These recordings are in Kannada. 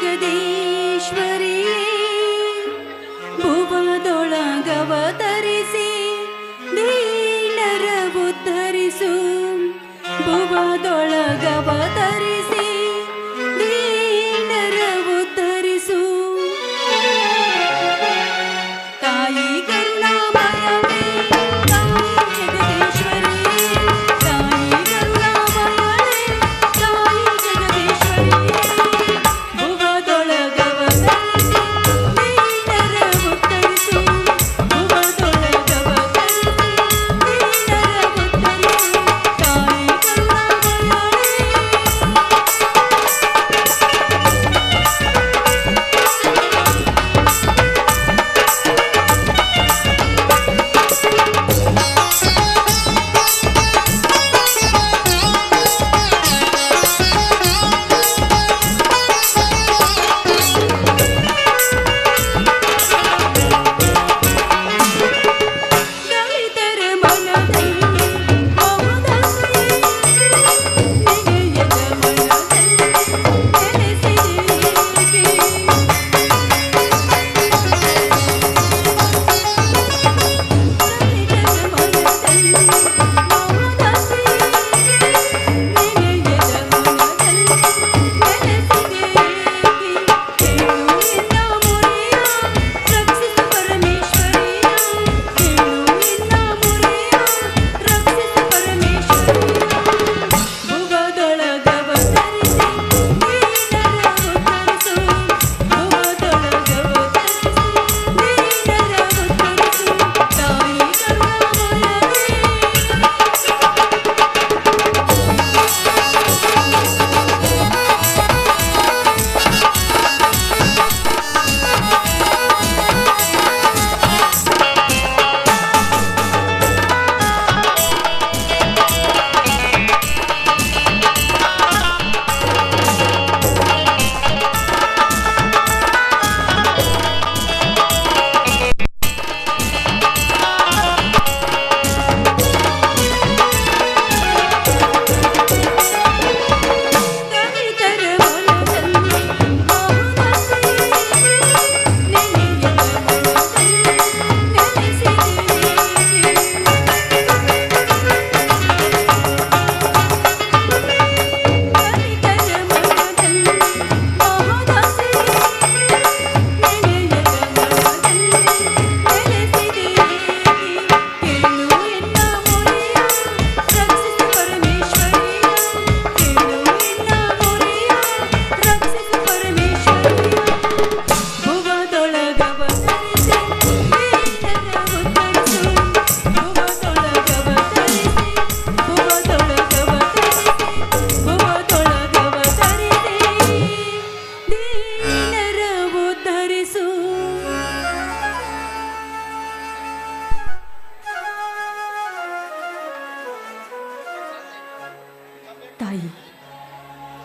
ಜಗದೀಶ್ವರಿ ಭುವದೊಳಗವತರಿಸಿ ದೀನರ ಉದ್ಧರಿಸು ಭುವದೊಳಗವತರಿಸಿ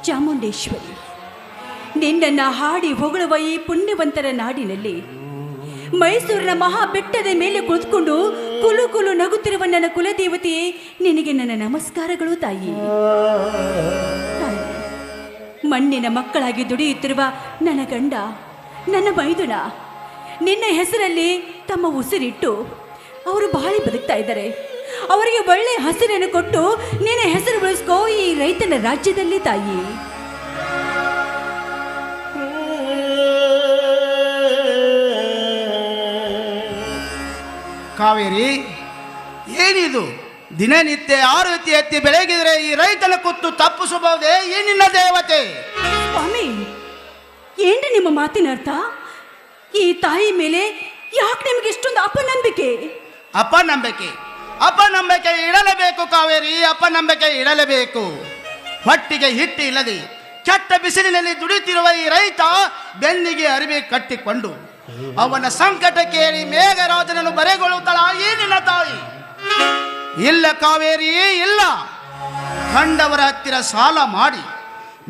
ಚಾಮುಂಡೇಶ್ವರಿ. ನಿನ್ನನ್ನು ಹಾಡಿ ಹೊಗಳುವ ಈ ಪುಣ್ಯವಂತರ ನಾಡಿನಲ್ಲಿ ಮೈಸೂರಿನ ಮಹಾ ಬೆಟ್ಟದ ಮೇಲೆ ಕುಳಿತುಕೊಂಡು ಕುಲು ಕುಲು ನಗುತ್ತಿರುವ ನನ್ನ ಕುಲದೇವತೆಯೇ ನಿನಗೆ ನನ್ನ ನಮಸ್ಕಾರಗಳು ತಾಯಿ, ಮಣ್ಣಿನ ಮಕ್ಕಳಾಗಿ ದುಡಿಯುತ್ತಿರುವ ನನ್ನ ಗಂಡ ನನ್ನ ಮೈದುನ ನಿನ್ನ ಹೆಸರಲ್ಲಿ ತಮ್ಮ ಉಸಿರಿಟ್ಟು ಅವರು ಬಾಳಿ ಬದುಕ್ತಾ ಇದ್ದಾರೆ. ಅವರಿಗೆ ಒಳ್ಳೆಯ ಹಸಿರನ್ನು ಕೊಟ್ಟು ನಿನ್ನ ಹೆಸರು ಬೆಳೆಸ್ಕೋ ಈ ರೈತನ ರಾಜ್ಯದಲ್ಲಿ ತಾಯಿ. ಕಾವೇರಿ ಏನಿದು? ದಿನನಿತ್ಯ ಆರು ಎತ್ತಿ ಬೆಳಗಿದ್ರೆ ಈ ರೈತನ ಕುತ್ತು ತಪ್ಪಿಸಬಹುದೇ? ಏನಿನ್ನ ನಿನ್ನ ದೇವತೆ. ಸ್ವಾಮಿ ಏನ್ರಿ ನಿಮ್ಮ ಮಾತಿನ ಅರ್ಥ? ಈ ತಾಯಿ ಮೇಲೆ ಯಾಕೆ ನಿಮಗೆ ಇಷ್ಟೊಂದು ಅಪನಂಬಿಕೆ? ಅಪನಂಬಿಕೆ? ಅಪನಂಬಿಕೆ ಇಡಲೇಬೇಕು ಕಾವೇರಿ ಅಪನಂಬಿಕೆ ಇಡಲೇಬೇಕು. ಹೊಟ್ಟಿಗೆ ಹಿಟ್ಟು ಇಲ್ಲದೆ ಕೆಟ್ಟ ಬಿಸಿಲಿನಲ್ಲಿ ದುಡಿತಿರುವ ಈ ರೈತ ಬೆನ್ನಿಗೆ ಅರಿವೆ ಕಟ್ಟಿಕೊಂಡು ಅವನ ಸಂಕಟ ಕೇಳಿ ಮೇಘರಾಜನನ್ನು ಬರೆಗೊಳ್ಳುತ್ತಾಳ, ಈ ನಿನ್ನ ತಾಯಿ. ಇಲ್ಲ ಕಾವೇರಿ, ಇಲ್ಲ. ಕಂಡವರ ಹತ್ತಿರ ಸಾಲ ಮಾಡಿ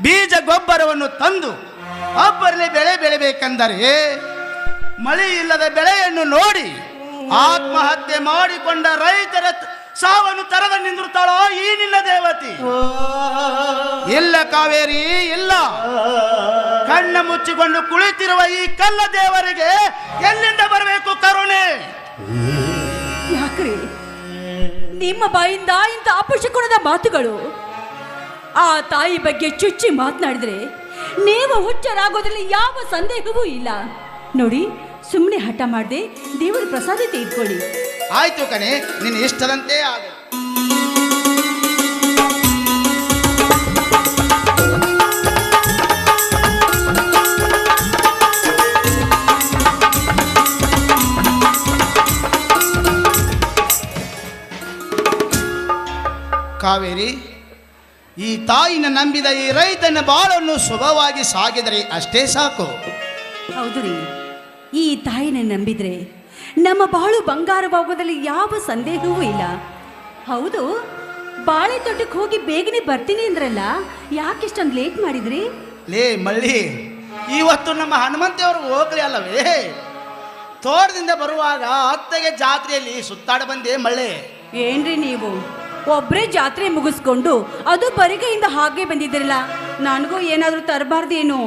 ಬೀಜ ಗೊಬ್ಬರವನ್ನು ತಂದು ಒಬ್ಬರಲ್ಲಿ ಬೆಳೆ ಬೆಳಿಬೇಕೆಂದರೆ ಮಳೆ ಇಲ್ಲದ ಬೆಳೆಯನ್ನು ನೋಡಿ ಆತ್ಮಹತ್ಯೆ ಮಾಡಿಕೊಂಡ ರೈತರ ಸಾವನ್ನು ತರದ ನಿಂದಿರುತ್ತಾಳೋ? ಈ ನಿನ್ನ ದೇವತಿ. ಇಲ್ಲ ಕಾವೇರಿ, ಇಲ್ಲ. ಕಣ್ಣ ಮುಚ್ಚಿಕೊಂಡು ಕುಳಿತಿರುವ ಈ ಕಲ್ಲ ದೇವರಿಗೆ ಎಲ್ಲಿಂದ ಬರಬೇಕು ಕರುಣೆ? ಯಾಕ್ರಿ? ನಿಮ್ಮ ಬಾಯಿಂದ ಇಂಥ ಅಪಶಕುನದ ಮಾತುಗಳು? ಆ ತಾಯಿ ಬಗ್ಗೆ ಚುಚ್ಚಿ ಮಾತನಾಡಿದ್ರೆ ನೀವು ಹುಚ್ಚರಾಗೋದ್ರಲ್ಲಿ ಯಾವ ಸಂದೇಹವೂ ಇಲ್ಲ. ನೋಡಿ ಸುಮ್ಮನೆ ಹಠ ಮಾಡದೆ ದೇವರ ಪ್ರಸಾದ ತೆಗೆದುಕೊಳ್ಳಿ ಆಯ್ತು ಕಣೆ ನಿನ್ನ ಇಷ್ಟದಂತೆ ಆಗ ಕಾವೇರಿ ಈ ತಾಯಿನ ನಂಬಿದ ಈ ರೈತನ ಬಾಳನ್ನು ಶುಭವಾಗಿ ಸಾಗಿದರೆ ಅಷ್ಟೇ ಸಾಕು. ಹೌದು ರೀ. ಈ ತಾಯಿನ ನಂಬಿದ್ರೆ ನಮ್ಮ ಬಾಳು ಬಂಗಾರವಾಗೋದಲ್ಲಿ ಯಾವ ಸಂದೇಹವೂ ಇಲ್ಲ. ಹೌದು ಬಾಳೆ ತೋಟಕ್ಕೆ ಹೋಗಿ ಬೇಗನೆ ಬರ್ತೀನಿ ಅಂದ್ರಲ್ಲ ಯಾಕಿಷ್ಟೊಂದು ಲೇಟ್ ಮಾಡಿದ್ರಿ? ಲೇ ಮಳ್ಳಿ ಇವತ್ತು ನಮ್ಮ ಹನುಮಂತೇವರು ಹೋಗ್ಲಿ ಅಲ್ಲವೇ? ತೋಟದಿಂದ ಬರುವಾಗ ಅತ್ತೆಗೆ ಜಾತ್ರೆಯಲ್ಲಿ ಸುತ್ತಾಡ ಬಂದೆ ಮಳ್ಳೆ. ಏನ್ರಿ ನೀವು? ಒಬ್ರೇ ಜಾತ್ರೆ ಮುಗಿಸ್ಕೊಂಡು ಅದು ಪರಿಗೆಯಿಂದ ಹಾಗೆ ಬಂದಿದ್ರಲ್ಲ ನನಗೂ ಏನಾದರೂ ತರಬಾರ್ದೇನು?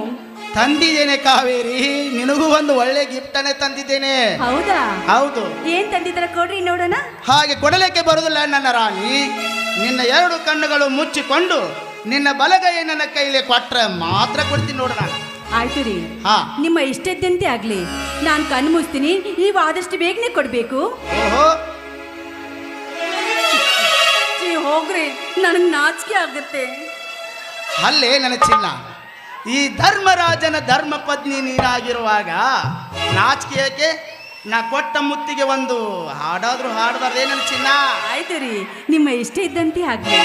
ತಂದಿದ್ದೇನೆ ಕಾವೇರಿ ನಿನಗೂ ಒಂದು ಒಳ್ಳೆ ಗಿಫ್ಟ್ ಅನ್ನೇ ತಂದಿದ್ದೇನೆ. ಹೌದಾ? ಹೌದು. ಏನ್ ತಂದಿದ್ರ ಕೊಡ್ರಿ ನೋಡೋಣ. ಹಾಗೆ ಕೊಡಲಿಕ್ಕೆ ಬರುವುದಿಲ್ಲ ನನ್ನ ರಾಣಿ. ನಿನ್ನ ಎರಡು ಕಣ್ಣುಗಳು ಮುಚ್ಚಿಕೊಂಡು ನಿನ್ನ ಬಲಗೈ ನನ್ನ ಕೈಲಿ ಕೊಟ್ರೆ ಮಾತ್ರ ಕೊಡ್ತೀನಿ ನೋಡೋಣ ಆಯ್ತು ರೀ. ಹಾ. ನಿಮ್ಮ ಇಷ್ಟದ್ದಂತೆ ಆಗ್ಲಿ. ನಾನು ಕಣ್ಣು ಮುಚ್ತೀನಿ ನೀವು ಆದಷ್ಟು ಬೇಗನೆ ಕೊಡ್ಬೇಕು. ಓಹೋ. ಹೋಗ್ರಿ. ನನಗೆ ನಾಚಿಕೆ ಆಗುತ್ತೆ. ಅಲ್ಲೇ ನನ್ನ ಚಿನ್ನ ಈ ಧರ್ಮರಾಜನ ಧರ್ಮ ಪತ್ನಿ ನೀನಾಗಿರುವಾಗ ನಾಚಿಕೆಯಕ್ಕೆ ನಾ ಕೊಟ್ಟ ಮುತ್ತಿಗೆ ಒಂದು ಹಾಡಾದ್ರೂ ಹಾಡಬಾರ್ದೇ ನನ್ನ ಚಿನ್ನ? ಆಯ್ತು ರೀ ನಿಮ್ಮ ಇಷ್ಟ ಇದ್ದಂತೆ ಆಗ್ಲಿ.